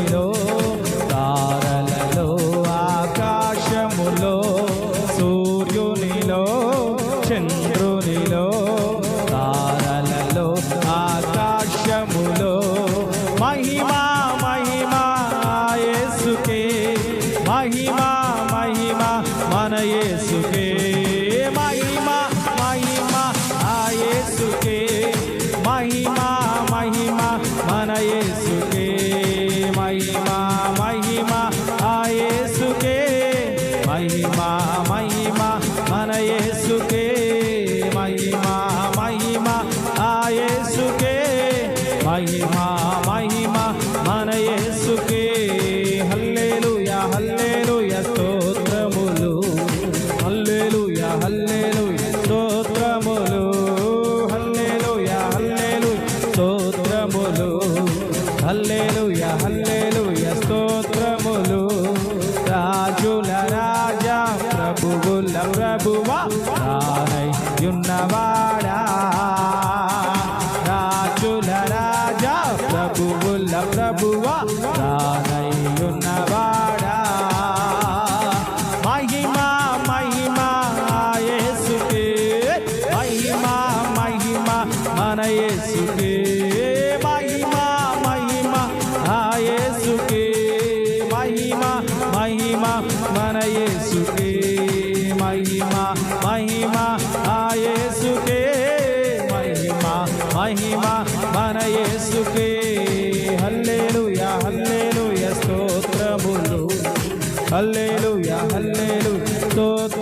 భూమిలో తారలలో ఆకాశములో సూర్యునిలో చంద్రునిలో తారలలో ఆకాశములో మహిమా మహిమా యేసుకే మహిమా మహిమా మన యేసు మహిమ మన యేసుకే మహిమ మహిమ ఆ యేసుకే. మహిమ మహిమ మన యేసుకే. హల్లేలు యా హల్లేలు స్తోత్రములు. హల్లేలు యా హల్లేలు స్తోత్రములు. హల్లేలు యా హల్లేలు స్తోత్రములు. హల్లే ప్రభువా ప్రభువా రానయ్యున్నవాడా. రాజుల రాజా ప్రభువుల ప్రభువా రానయ్యున్నవాడా. మహిమా మహిమా యేసుకే. మహిమా మహిమా మన యేసుకే. మహిమా మహిమా యేసుకే. మహిమా మహిమా మన యేసుకే. మహిమా మహిమా ఆ యేసుకే. మహిమా మహిమా మన యేసుకే. హల్లేలు హల్లెలూయా స్తోత్రములు. హల్లెలూయా హల్లేలు స్తోత్ర